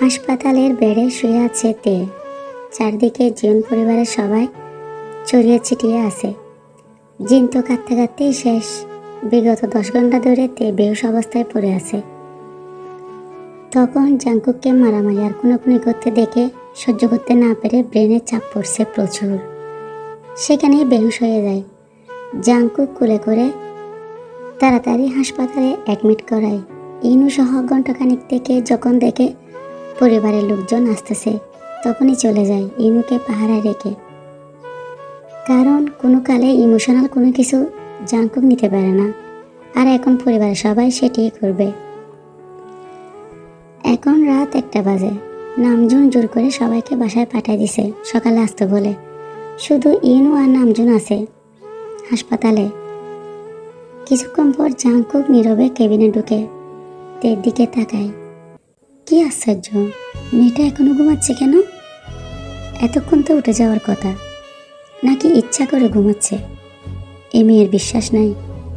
হাসপাতালের বেডে শুয়ে আছে তে। চারদিকে জিন পরিবারের সবাই ছড়িয়ে ছিটিয়ে আছে। জিন তো কাঁদতে কাঁদতেই শেষ। বিগত দশ ঘণ্টা ধরে তে বেহুশ অবস্থায় পড়ে আছে। তখন জাঙ্কুককে মারামারি আর খুনোখুনি করতে দেখে সহ্য করতে না পেরে ব্রেনে চাপ পড়ছে প্রচুর। সেখানেই বেহুশ হয়ে যায়। জাঙ্কুক কুলে করে তাড়াতাড়ি হাসপাতালে অ্যাডমিট করায়। ইনু সহ ঘন্টাখানিক থেকে যখন দেখে পরিবারের লোকজন আসতেছে। তখনই চলে যায় ইনুকে পাহারায় রেখে। কারণ কোনো কালে ইমোশনাল কোনো কিছু জাঙ্কুক নিতে পারে না। আর এখন পরিবারের সবাই সেটিই করবে। এখন রাত একটা বাজে। নামজুন জোর করে সবাইকে বাসায় পাঠিয়ে দিছে, সকালে আসতে বলে। শুধু ইনু আর নামজুন আছে হাসপাতালে। কিছুক্ষণ পর জাঙ্কুক নীরবে কেবিনে ঢুকে তের দিকে তাকায়। কি আশ্চর্য, মেয়েটা এখনও ঘুমাচ্ছে কেন? এতক্ষণ তো উঠে যাওয়ার কথা, নাকি ইচ্ছা করে ঘুমাচ্ছে? এ মেয়ের বিশ্বাস নাই,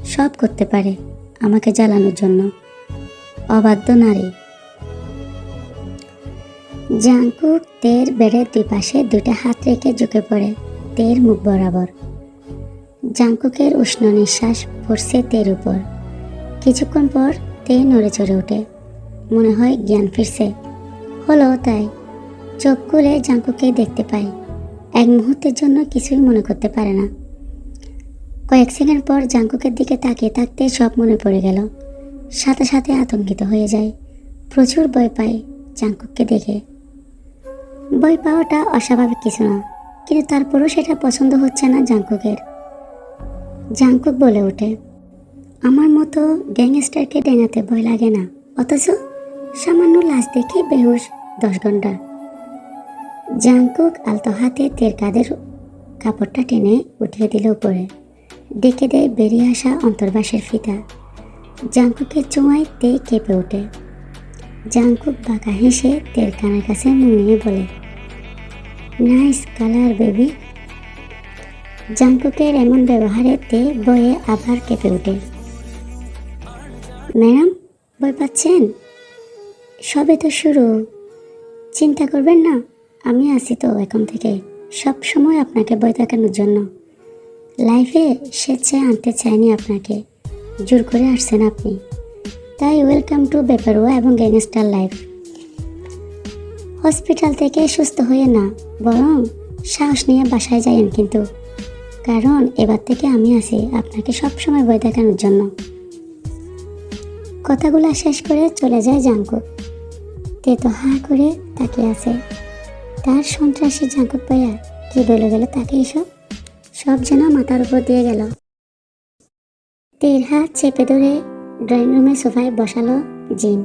সব করতে পারে আমাকে জ্বালানোর জন্য। অবাধ্য নারী। জাঙ্কুক তের বেডের দুই পাশে দুইটা হাত রেখে ঝুঁকে পড়ে তের মুখ বরাবর। জাঙ্কুকের উষ্ণ নিঃশ্বাস পড়ছে তের উপর। কিছুক্ষণ পর তে নড়ে চড়ে ওঠে। মনে হয় জ্ঞান ফিরছে। হলো তাই, চোখ খুলে জাঙ্কুকে দেখতে পায় এক মুহূর্তের জন্য কিছুই মনে করতে পারে না। কয়েক সেকেন্ড পর জাঙ্কুকের দিকে তাকিয়ে থাকতে সব মনে পড়ে গেল। সাথে সাথে আতঙ্কিত হয়ে যায়। প্রচুর ভয় পায় জাঙ্কুককে দেখে। ভয় পাওয়াটা অস্বাভাবিক কিছু না, কিন্তু তারপরও সেটা পছন্দ হচ্ছে না জাঙ্কুকের। জাঙ্কুক বলে ওঠে, আমার মতো গ্যাংস্টারকে ডেঙাতে ভয় লাগে না, অথচ সামান্য লাশ দেখে বেহুশ দশ ঘণ্টা। জাংকুক আলতো হাতে তের কাদের কাপড়টা টেনে উঠিয়ে দিল উপরে। ডেকে দেয় বেরিয়ে আসা অন্তর্বাসের ফিতা। জাঙ্কুকের চোঁয়ায় তে কেঁপে ওঠে। জাঙ্কুক বাঁকা হেসে তের কানের কাছে মুখ নিয়ে বলে, নাইস কালার, বেবি। জাঙ্কুকের এমন ব্যবহারে তে বয়ে আবার কেঁপে ওঠে। ম্যাডাম ভয় পাচ্ছেন? সবে তো শুরু। চিন্তা করবেন না, আমি আছি তো এখন থেকে। সব সময় আপনাকে বই দেখানোর জন্য। লাইফে স্বেচ্ছায় আনতে চায়নি আপনাকে। জোর করে আসছেন আপনি। তাই ওয়েলকাম টু বেপারুয়া এবং গ্যাংস্টার লাইফ হসপিটাল থেকে সুস্থ হয়ে না, বরং সাহস নিয়ে বাসায় যাইয়েন কিন্তু। কারণ এবার থেকে আমি আছি আপনাকে সবসময় বই দেখানোর জন্য। কথাগুলো শেষ করে চলে যায় জাঙ্কুক তে তো হা করে তাকিয়ে আছে। তার সন্ত্রাসী জাঙ্কুক পাইয়া কি বলে গেল তাকে এসব? সব যেন মাথার উপর দিয়ে গেল। তের হাত চেপে ধরে ড্রয়িং রুমে সোফায় বসালো জিন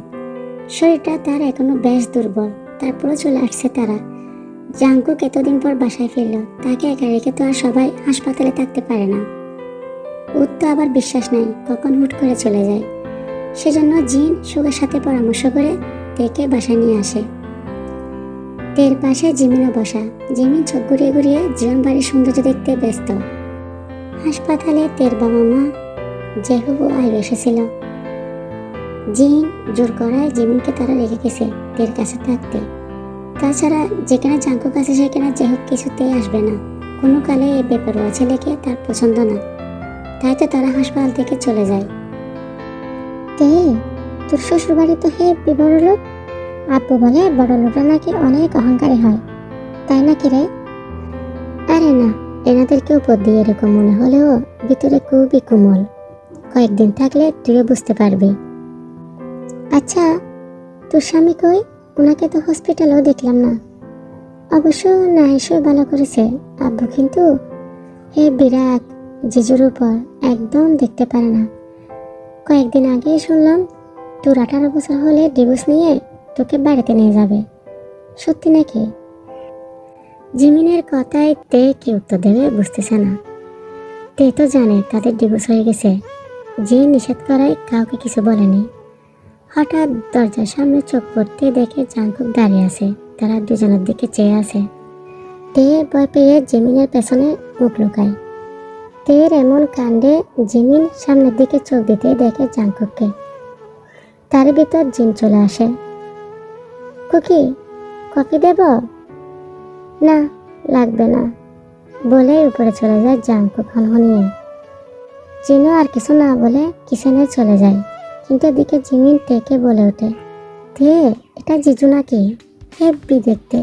শরীরটা তার এখনও বেশ দুর্বল, তারপরও চলে আসছে তারা। জাঙ্কুক এতদিন পর বাসায় ফিরল, তাকে একা রেখে তো আর সবাই হাসপাতালে থাকতে পারে না। ওর তো আবার বিশ্বাস নাই, কখন হুট করে চলে যায়। সেজন্য জিন সুগের সাথে পরামর্শ করে তেকে বাসায় নিয়ে আসে। তের পাশে জিমিনও বসা। জিমিন চোখ ঘুরিয়ে ঘুরিয়ে জীবন বাড়ির সৌন্দর্য দেখতে ব্যস্ত। হাসপাতালে তের বাবা মা জেহুবু আয় এসেছিল জিন জোর করায় জিমিনকে তারা রেখে গেছে তের কাছে থাকতে। তাছাড়া যেখানে জাঙ্কুক আছে সেখানে জেহুব কিছুতেই আসবে না। কোনো কালে এই বেপরোয়া ছেলেকে তার পছন্দ না। তাই তো তারা হাসপাতাল থেকে চলে যায়। তে তোর শ্বশুর বাড়ি তো হে বড় লোক আব্বু বলে বড় লোকরা নাকি অনেক অহংকারী হয়। তাই নাকি রে? আরে না এনাদেরকে উপর দিয়ে এরকম মনে হলেও ভিতরে খুবই কোমল। কয়েকদিন থাকলে তুইও বুঝতে পারবি। আচ্ছা তোর স্বামী কই? ওনাকে তো হসপিটালেও দেখলাম না। অবশ্য না এসে ভালো করেছে। আব্বু কিন্তু হে বিরাট, জিজুর উপর একদম দেখতে পারে না। কয়েকদিন আগেই শুনলাম তোর আঠারো বছর হলে ডিভোর্স নিয়ে তোকে বাড়িতে নিয়ে যাবে। সত্যি নাকি? জিমিনের কথায় তে কি উত্তর দেবে বুঝতেছে না। তে তো জানে তাদের ডিভোর্স হয়ে গেছে। যে নিষেধ করায় কাউকে কিছু বলেনি। হঠাৎ দরজার সামনে চোখ পড়তে দেখে জাঙ্কুক দাঁড়িয়ে আছে। তারা দুজনের দিকে চেয়ে আছে। তে ভয় পেয়ে জিমিনের পেছনে মুখ লুকায়। তের এমন কাণ্ডে জিমিন সামনের দিকে চোখ দিতে দেখে জাঙ্কুককে তার ভিতর জিন চলে আসে। খুকি কফি দেব? না, লাগবে না। বলে উপরে চলে যায় জাঙ্কু হনহনিয়ে জিনু আর কিছু না বলে কিচেনে চলে যায়, কিন্তু এদিকে জিমিন টেকে বলে ওঠে, তে, এটা জিজু নাকি? হেব্বি দেখতে।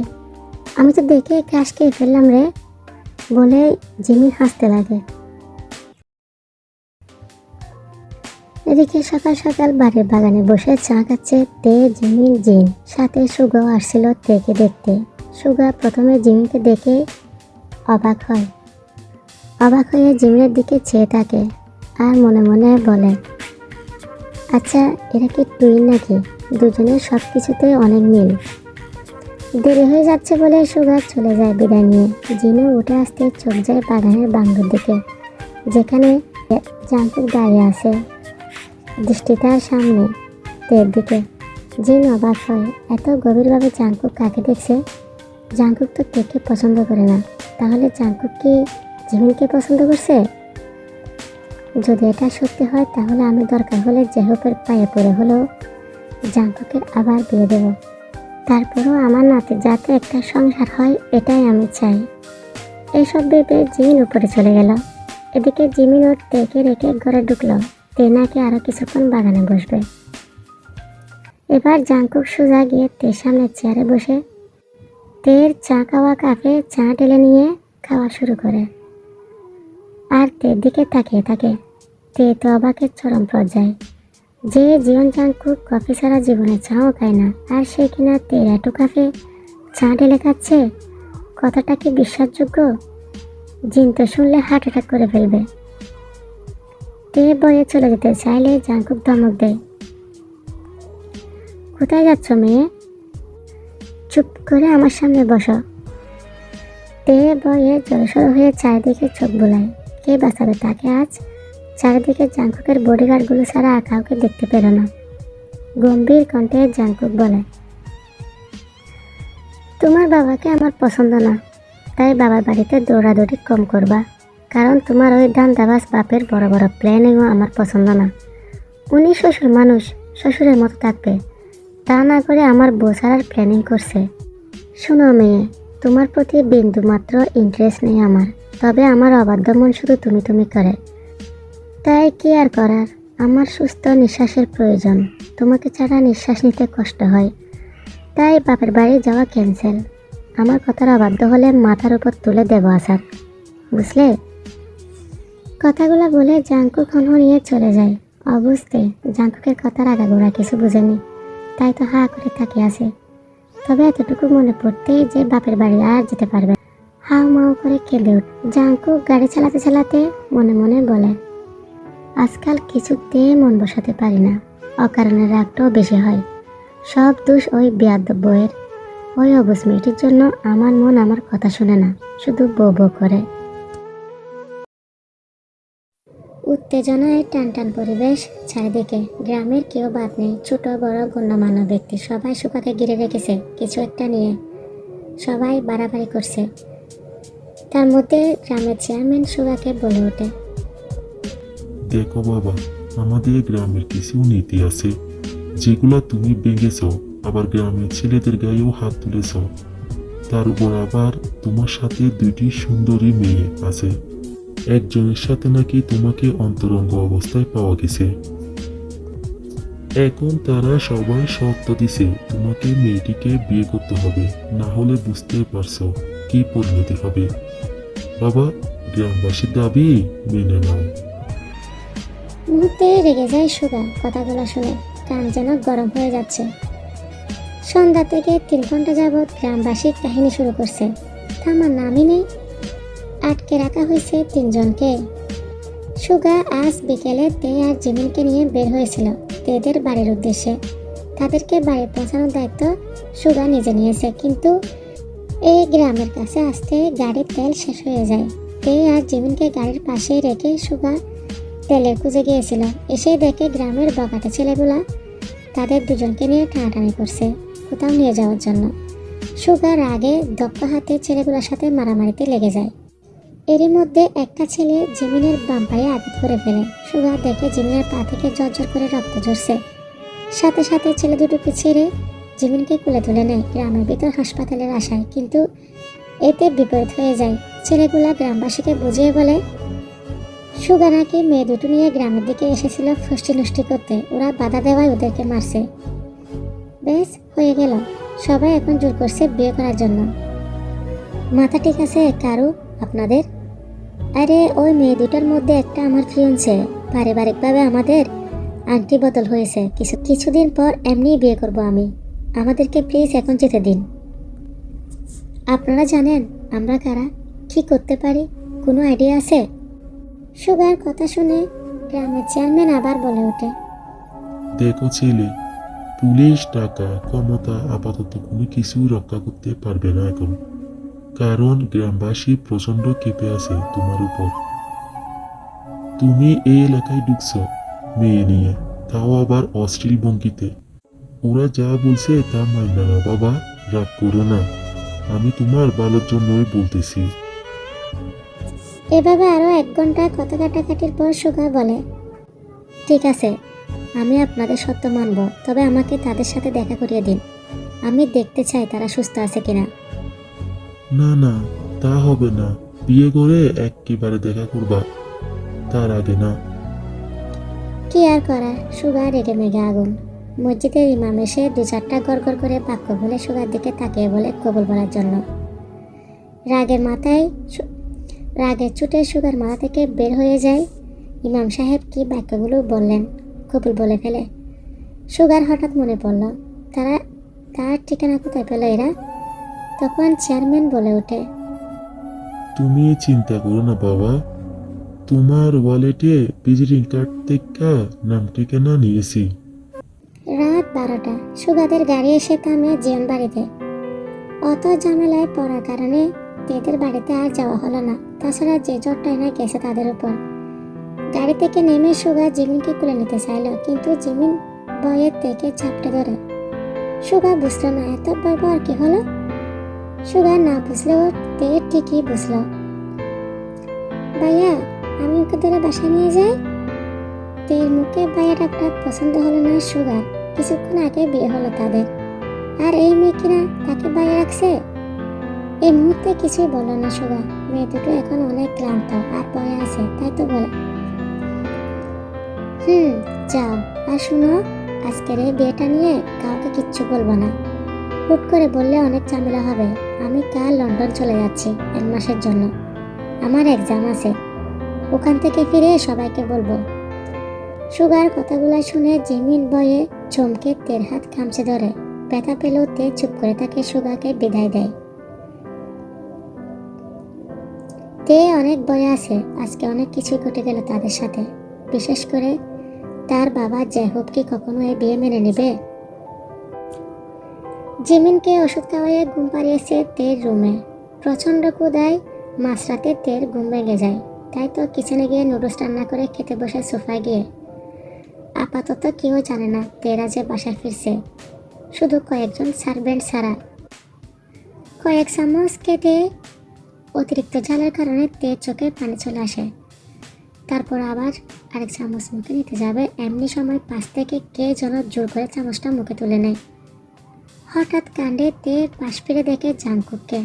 আমি তো দেখে ক্রাশ খেয়ে ফেললাম রে। বলে জিমিন হাসতে লাগে। এদিকে সকাল সকাল বাড়ির বাগানে বসে চা খাচ্ছে তে জিমিন জিন। সাথে সুগাও আসছিল তেকে দেখতে। সুগা প্রথমে জিমিনকে দেখে অবাক হয়। অবাক হয়ে জিমিনের দিকে চেয়ে থাকে আর মনে মনে বলে আচ্ছা এরা কি টুইন নাকি? দুজনের সব কিছুতে অনেক মিল। দেরি হয়ে যাচ্ছে বলে সুগার চলে যায় বিদায় নিয়ে। জিনু উঠে আসতে চোখ যায় বাগানের বাঙ্গুর দিকে, যেখানে জাঙ্কুক দাঁড়িয়ে আছে। দৃষ্টি তার সামনে। তের দিকে জিন অবাক হয় এত গভীরভাবে জাঙ্কুক কাকে দেখছে? জাঙ্কুক তো তেকে পছন্দ করে না। তাহলে জাঙ্কুক কি জিমিনকে পছন্দ করছে? যদি এটা সত্যি হয়, তাহলে আমি দরকার হলে জেহপের পায়ে পড়ে হলেও জাঙ্কুকের আবার বিয়ে দেব। তারপরেও আমার নাতে যাতে একটা সংসার হয়, এটাই আমি চাই। এইসব ভেবে জিমিন উপরে চলে গেল। এদিকে জিমিন ওর তেকে রেখে ঘরে ঢুকলো। তে নাকি আরও কিছুক্ষণ বাগানে বসবে। এবার জাঙ্কুক সোজা গিয়ে তের সামনে চেয়ারে বসে তের চা খাওয়া কাপে চা ঢেলে নিয়ে খাওয়া শুরু করে। আর তের দিকে তাকিয়ে থাকে। তে তো অবাকের চরম পর্যায়ে। যে জীবন জাঙ্কুক কফি ছাড়া জীবনে চাও খায় না, আর সে কিনা তের এত কাফে চা ঢেলে খাচ্ছে, কথাটা কি বিশ্বাসযোগ্য? জিন তো শুনলে হার্ট অ্যাটাক করে ফেলবে। তে বয়ে চলে যেতে চাইলে জাঙ্কুক ধমক দেয়। কোথায় যাচ্ছ মেয়ে? চুপ করে আমার সামনে বসো। তে বয়ে জড়সড় হয়ে চারিদিকে চোখ বোলায়। কে বাঁচাবে তাকে আজ? চারিদিকে জাঙ্কুকের বডিগার্ডগুলো ছাড়া কাউকে দেখতে পেল না। গম্ভীর কণ্ঠে জাঙ্কুক বলে, তোমার বাবাকে আমার পছন্দ না। তাই বাবার বাড়িতে দৌড়াদৌড়ি কম করবা। কারণ তোমার ওই দান দাবাস বাপের বড় বড় প্ল্যানিংও আমার পছন্দ না। উনি শ্বশুর মানুষ, শ্বশুরের মতো থাকবে। তা না করে আমার বোঝার প্ল্যানিং করছে। শোনো মেয়ে, তোমার প্রতি বিন্দু মাত্র ইন্টারেস্ট নেই আমার। তবে আমার অবাধ্য মন শুধু তুমি তুমি করে। তাই কি আর করার? আমার সুস্থ নিঃশ্বাসের প্রয়োজন। তোমাকে ছাড়া নিঃশ্বাস নিতে কষ্ট হয়। তাই বাপের বাড়ি যাওয়া ক্যান্সেল আমার কথার অবাধ্য হলে মাথার উপর তুলে দেব আসার বুঝলে? কথাগুলো বলে জাঙ্কু খনহ নিয়ে চলে যায়। অবুঝতে জাঙ্কুকের কথার আগাগোড়া কিছু বুঝেনি। তাই তো হা করে তাকিয়ে আছে। তবে এতটুকু মনে পড়তেই যে বাপের বাড়ি আর যেতে পারবে হাও মাও করে কেঁদে উঠ জাঙ্কু গাড়ি চালাতে চালাতে মনে মনে বলে, আজকাল কিছুতেই মন বসাতে পারি না। অকারণে রাগটাও বেশি হয়। সব দোষ ওই বেয়াদ্দ বইয়ের ওই অবুজ মেয়েটির জন্য আমার মন আমার কথা শুনে না, শুধু বো বো করে। উত্তেজনায় টান টান পরিবেশ, চারিদিকে গ্রামের কেউ বাদ নেই, ছোট, বড়, গণ্যমান্য ব্যক্তি। সবাই সুপাকে ঘিরে রেখেছে, কিছু একটা নিয়ে। সবাই বাড়াবাড়ি করছে। তার মধ্যে গ্রামের চেয়ারম্যান সুগাকে বলে ওঠে, দেখো বাবা, আমাদের গ্রামের কিছু নীতি আছে। যেগুলো তুমি ভেঙেছ, আবার গ্রামের ছেলেদের গায়েও হাত তুলেছ। তার উপর আবার তোমার সাথে দুইটি সুন্দরী মেয়ে আছে। একজনের সাথে নাকি তোমাকে অন্তরঙ্গ অবস্থায় পাওয়া গেছে। এখন তারা সবাই শর্ত দিছে, তোমাকে মেয়েটিকে বিয়ে করতে হবে, না হলে বুঝতে পারছ কি পরিণতি হবে। বাবা, গ্রামবাসীর দাবি মেনে নাও। মুহূর্তে রেগে যায় সুগা কথাগুলো শুনে, কান যেন গরম হয়ে যাচ্ছে। সন্ধ্যা থেকে তিন ঘণ্টা যাবৎ গ্রামবাসী কাহিনী শুরু করছে। থামার নামই নেই। আটকে রাখা হয়েছে তিনজনকে। সুগা আজ বিকেলে তে আর জিমিনকে নিয়ে বের হয়েছিল তেদের বাড়ির উদ্দেশ্যে। তাদেরকে বাড়ি পৌঁছানোর দায়িত্ব সুগা নিজে নিয়েছে, কিন্তু এই গ্রামের কাছে আসতে গাড়ির তেল শেষ হয়ে যায়। তে আর জিমিনকে গাড়ির পাশে রেখে সুগা তেলের খুঁজে গিয়েছিল। এসে দেখে গ্রামের বকাটে ছেলেগুলা তাদের দুজনকে নিয়ে টানাটানি করছে কোথাও নিয়ে যাওয়ার জন্য। সুগার আগে দক্ষ হাতে ছেলেগুলোর সাথে মারামারিতে লেগে যায়। এরই মধ্যে একটা ছেলে জিমিনের বাম পায়ে আঘাত করে ফেলে। সুগার দেখে জিমিনের পা থেকে জর্জর করে রক্ত ঝরছে। সাথে সাথে ছেলে দুটোকে ছেড়ে জিমিনকে কুলে তুলে নেয় গ্রামের ভিতর হাসপাতালের আশায়। কিন্তু এতে বিপরীত হয়ে যায়। ছেলেগুলা গ্রামবাসীকে বুঝিয়ে বলে সুগা নাকি মেয়ে দুটো নিয়ে গ্রামের দিকে এসেছিল ফষ্টি নষ্টি করতে। ওরা বাধা দেওয়ায় ওদেরকে মারছে। বেশ, হয়ে গেল। সবাই এখন জোর করছে বিয়ে করার জন্য। মাথা ঠিক আছে কারু আপনাদের? আরে, ওই মেয়ে দুটার মধ্যে একটা আমার ফিয়ন্সে পারিবারিকভাবে আমাদের আংটি বদল হয়েছে। কিছু, কিছুদিন পর এমনিই বিয়ে করব আমি। আমাদেরকে প্লিজ এখন যেতে দিন। আপনারা জানেন আমরা কারা? কি করতে পারি? কোনো আইডিয়া আছে? সুগার কথা শুনে গ্রামের চেয়ারম্যান আবার বলে ওঠে। দেখো ছেলে, পুলিশ টাকা, ক্ষমতা, আপাতত কোনো কিছুই রক্ষা করতে পারবে না এখন। কারণ গ্রামবাসী প্রচণ্ড কেঁপে আছে তোমার উপর। তুমি এই এলাকায় ঢুকছ, মেয়ে নিয়ে। তাও আবার অশ্লীল ভঙ্গিতে। ওরা যা বলছে তা মানবে না, বাবা। রাগ করো না। আমি তোমার ভালোর জন্যই বলতেছি। এভাবে আরও এক ঘণ্টা কথা কাটাকাটির পর সুগা বলে, ঠিক আছে, আমি আপনাদের সত্য মানব, তবে আমাকে তাদের সাথে দেখা করিয়ে দিন। আমি দেখতে চাই তারা সুস্থ আছে কিনা। না না, তা হবে না। বিয়ে করে একেবারে দেখা করবা। তার আগে না। কি আর করা? সুগা রেগে মেগে আগুন। মসজিদের ইমাম এসে দু চারটা গড় গড় করে বাক্য বলে সুগার দিকে তাকিয়ে বলে কবুল বলার জন্য। রাগের মাথায় রাগের চুটে সুগার মাথা থেকে বের হয়ে যায়। ইমাম সাহেব কি বাক্যগুলো বললেন? কবুল বলে ফেলে। সুগার হঠাৎ মনে পড়ল, তারা তার ঠিকানা কোথায় পেল এরা? তখন চেয়ারম্যান বলে ওঠে তুমি চিন্তা করো না বাবা। তোমার ওয়ালেটে ভিজিটিং কার্ড থেকে নাম ঠিকানা নিয়েছি? রাত বারোটা। সুগাদের গাড়ি এসে থামে জিয়ন বাড়িতে। অত ঝামেলায় পড়ার কারণে তেদের বাড়িতে আর যাওয়া হলো না। তাছাড়া যে জ্বরটাই না গেছে তাদের উপর। গাড়ি থেকে নেমে সুগা জিমিনকে কুলে নিতে চাইলো কিন্তু জিমিন ভয়ের থেকে ঝাপটে ধরে সুগা বুঝলো না এত ভয় পাওয়ার কি হলো? সুগা না বুঝলেও তে ঠিকই বুঝলো। ভাইয়া, আমি ওকে ধরে বাসায় নিয়ে যাই। তের মুখে ভাইয়া ডাকটা পছন্দ হলো না সুগার। কিছুক্ষণ আগে বিয়ে হলো তাদের। আর এই মেয়ে কিনা তাকে বাইরে রাখছে? এই মুহূর্তে কিছুই বলল না সুগা মেয়ে দুটো এখন অনেক ক্লান্ত আর ভয়ে আছে, তাই তো বলে। হুম, যাও। আর শুনো, আজকের এই বিয়েটা নিয়ে কাউকে কিচ্ছু বলব না। হুট করে বললে অনেক ঝামেলা হবে। আমি কাল লন্ডন চলে যাচ্ছি এক মাসের জন্য। আমার এক্সাম আছে। ওখান থেকে ফিরে সবাইকে বলব। সুগার কথাগুলো শুনে জিমিন বয়ে চমকে তের হাত খামচে ধরে। ব্যথা পেলেও তে চুপ করে তাকে সুগাকে বিদায় দেয়। তে অনেক ভয়ে আছে, আজকে অনেক কিছু ঘটে গেল তাদের সাথে। বিশেষ করে তার বাবা জেহুব কি কখনো এই বিয়ে মেনে নেবে? জিমিনকে ওষুধ খাওয়াইয়ে ঘুম পাড়িয়েছে তের রুমে। প্রচণ্ড ক্ষুদায় মাঝরাতে তের ঘুম ভেঙে যায়। তাই তো কিচেনে গিয়ে নুডলস রান্না করে খেতে বসে সোফায় গিয়ে। আপাতত কেউ জানে না তেরা যে বাসায় ফিরছে। শুধু কয়েকজন সার্ভেন্ট ছাড়া। কয়েক চামচ খেতে অতিরিক্ত ঝালের কারণে তে চোখে পানি চলে আসে। তারপর আবার আরেক চামচ মুখে নিতে যাবে। এমনি সময় পাশ থেকে কে যেন জোর করে চামচটা মুখে তুলে নেয়। হঠাৎ কাণ্ডে তে পাশ ফিরে দেখে জাংকুককে।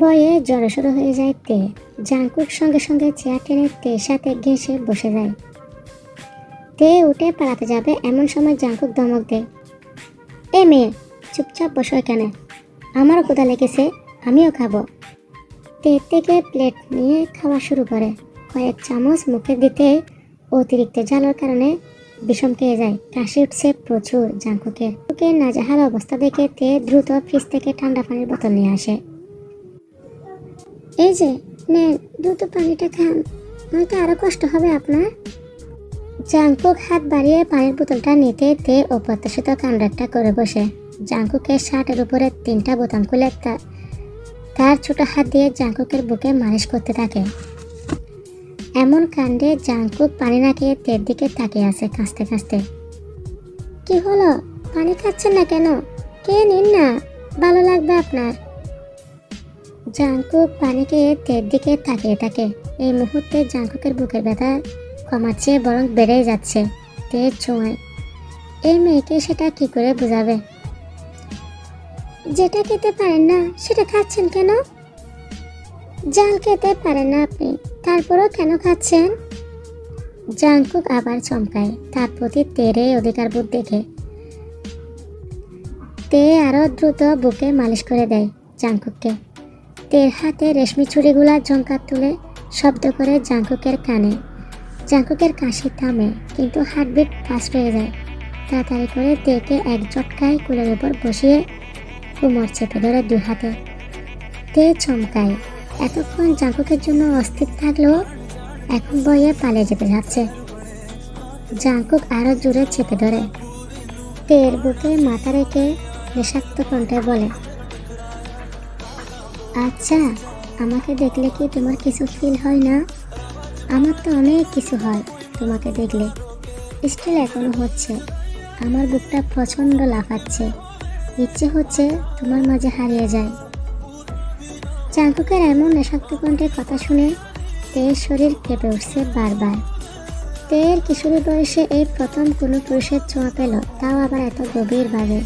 বয়ে জড়সড়ো হয়ে যায় তে জাংকুক সঙ্গে সঙ্গে চেয়ার টেনে তের সাথে ঘেঁষে বসে যায়। তে উঠে পালাতে যাবে এমন সময় জাঙ্কুক ধমক দেয়, এ মেয়ে, চুপচাপ বসো এখানে। আমারও ক্ষুধা লেগেছে, আমিও খাব। তে থেকে প্লেট নিয়ে খাওয়া শুরু করে। কয়েক চামচ মুখে দিতে অতিরিক্ত জ্বালার কারণে বিষম খেয়ে যায় কাশি উঠছে প্রচুর জাঙ্কুকের ওকে নাজাহাল অবস্থা দেখে তে দ্রুত ফ্রিজ থেকে ঠান্ডা পানির বোতল নিয়ে আসে। এই যে, নেন, দ্রুত পানিটা খান, নয়তো আরও কষ্ট হবে আপনার। জাংকুক হাত বাড়িয়ে পানির বোতলটা নিতে তে অপ্রত্যাশিত কাণ্ডটা করে বসে। জাংকুকের শার্টের উপরে তিনটা বোতাম খুলে তার ছোট হাত দিয়ে জাংকুকের বুকে মালিশ করতে থাকে। এমন কাণ্ডে জাংকুক পানি না খেয়ে তের দিকে তাকিয়ে আছে কাঁচতে কাঁচতে কি হলো? পানি খাচ্ছেন না কেন? কে নিন না? ভালো লাগবে আপনার। জাংকুক পানি খেয়ে তের দিকে তাকিয়ে থাকে। এই মুহূর্তে জাংকুকের বুকের ব্যথা কমাচ্ছে বরং বেড়েই যাচ্ছে তেজ ছোঁয়ায়। এই মেয়েকে সেটা কি করে বোঝাবে? যেটা খেতে পারেন না, সেটা খাচ্ছেন কেন? জাল খেতে পারেন না আপনি। তারপরও কেন খাচ্ছেন? জাংকুক আবার চমকায়, তার প্রতি তেরে অধিকার বোধ দেখে। তে আরও দ্রুত বুকে মালিশ করে দেয় জাংকুককে। তের হাতে রেশমি ছুরিগুলা ঝঙ্কার তুলে শব্দ করে জাংকুকের কানে। জাঙ্কুকের কাশি থামে, কিন্তু হার্টবিট ফাস্ট হয়ে যায়। তাড়াতাড়ি করে তেকে এক জটকায় কুলের উপর বসিয়ে কোমর চেপে ধরে দুই হাতে। তে চমকায় এতক্ষণ জাঙ্কুকের জন্য অস্থির থাকলেও এখন বইয়ে পালিয়ে যেতে যাচ্ছে। জাঙ্কুক আরও জোরে চেপে ধরে। তের বুকে মাথা রেখে নেশাক্ত কণ্ঠে বলে আচ্ছা আমাকে দেখলে কি তোমার কিছু ফিল হয় না? আমার তো অনেক কিছু হয় তোমাকে দেখলে। স্টিল এখনও হচ্ছে। আমার বুকটা প্রচণ্ড লাফাচ্ছে। ইচ্ছে হচ্ছে তোমার মাঝে হারিয়ে যায়। চাঙ্কুকের এমন কণ্ঠের কথা শুনে তের শরীর কেঁপে উঠছে বারবার। তের কিশোরী বয়সে এই প্রথম কোনো পুরুষের ছোঁয়া পেল, তাও আবার এত গভীরভাবে।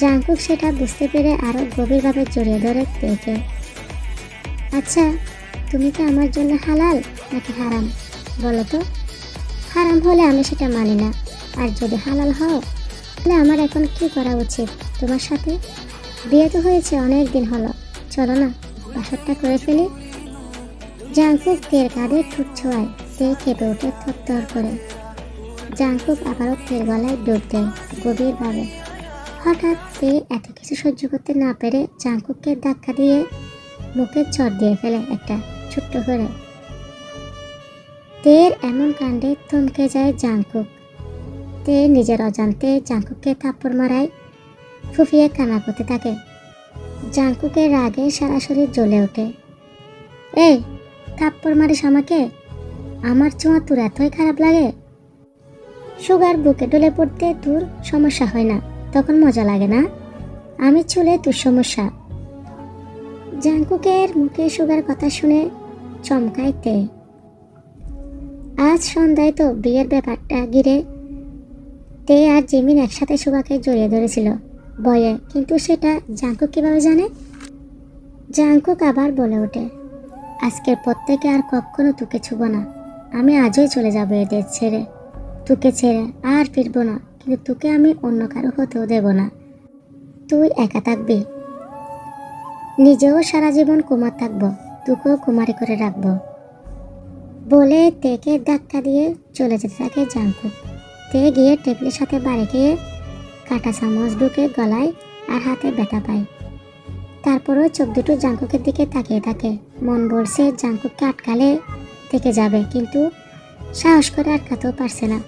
জাঙ্কুক সেটা বুঝতে পেরে আরও গভীরভাবে জড়িয়ে ধরে তেকে। আচ্ছা তুমি কি আমার জন্য হালাল নাকি হারাম? বলো তো। হারাম হলে আমি সেটা মানি না। আর যদি হালাল হও, তাহলে আমার এখন কি করা উচিত তোমার সাথে? বিয়ে তো হয়েছে, অনেক দিন হলো। চলো না। বাসরটা করে ফেলি। জাংকুক তের কাঁধে ঠুট ছোঁয়ায় তে কেঁপে উঠে থরথর করে। জাংকুক আবারও তের গলায় ডুব দেয় গভীরভাবে। হঠাৎ তে এত কিছু সহ্য করতে না পেরে জাংকুককে ধাক্কা দিয়ে মুখে চট দিয়ে ফেলে একটা ছোট্ট করে। তের এমন কাণ্ডে থমকে যায় জাংকুক। তে নিজের অজান্তে জাংকুককে থাপ্পড় মারায়, ফুফিয়ে কান্না করতে থাকে। জাংকুকের রাগে সারা শরীর জ্বলে ওঠে। এই, থাপ্পড় মারিস আমাকে? আমার ছোঁয়া তোর এতই খারাপ লাগে? সুগার বুকে ডলে পড়তে তোর সমস্যা হয় না, তখন মজা লাগে না? আমি চলে তোর সমস্যা। জাংকুকের মুখে সুগার কথা শুনে চমকাইতে আজ সন্ধ্যায় তো বিয়ের ব্যাপারটা ঘিরে তে আর জিমিন একসাথে সুগাকে জড়িয়ে ধরেছিল। বয়ে কিন্তু সেটা জাঙ্কুক কীভাবে জানে? জাঙ্কুক আবার বলে ওঠে, আজকের পর থেকে আর কখনো তোকে ছুব না। আমি আজই চলে যাব এদের ছেড়ে। তোকে ছেড়ে আর ফিরবো না, কিন্তু তোকে আমি অন্য কারও হতেও দেব না। তুই একা থাকবি। নিজেও সারা জীবন কুমার থাকব, তোকেও কুমারি করে রাখব। বলে তেকে ধাক্কা দিয়ে চলে যেতে থাকে জাঙ্কুক। তে গিয়ে টেবিলের সাথে বাড়ি গিয়ে কাটা চামচ ঢুকে গলায় আর হাতে ব্যথা পায়। তারপরও চোখ দুটো জাঙ্কুকের দিকে তাকিয়ে থাকে। মন বলছে জাঙ্কুককে আটকালে থেকে যাবে, কিন্তু সাহস করে আটকাতেও পারছে না।